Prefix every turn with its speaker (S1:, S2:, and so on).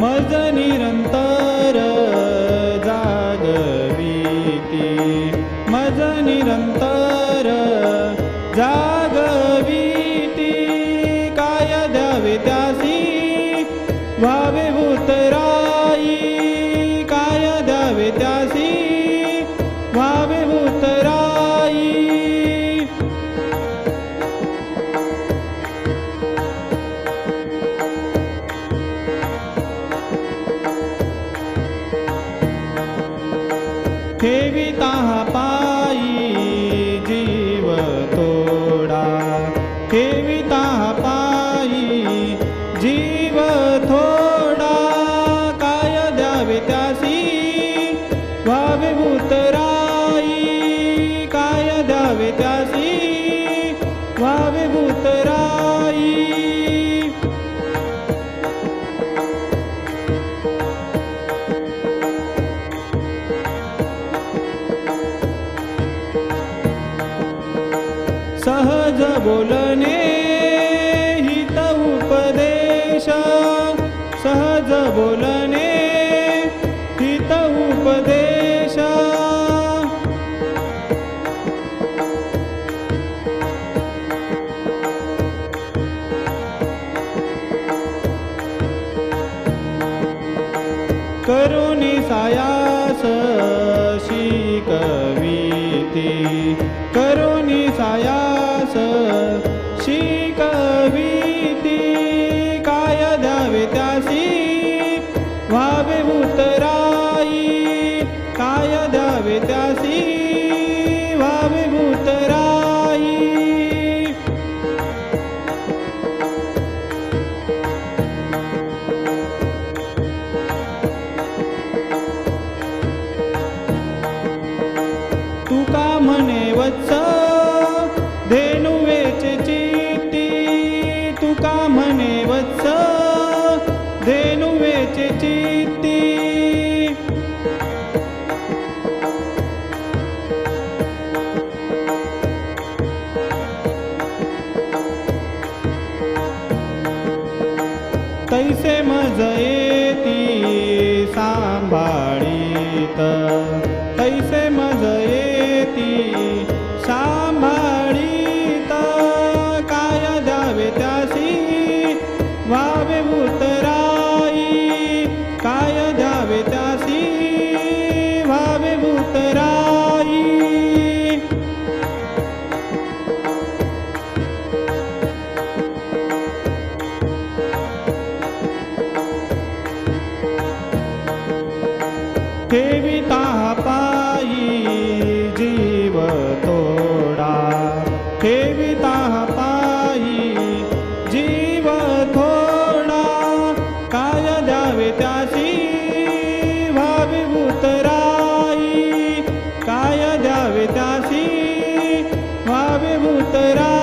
S1: मज निरंतर जागवीती मज निरंतर जागवी Evita सहज बोलणे हित उपदेश. सहज बोलणे हित उपदेश. करुणी सायास कविती. करुणी साया Sita Sita तैसे मज उतरा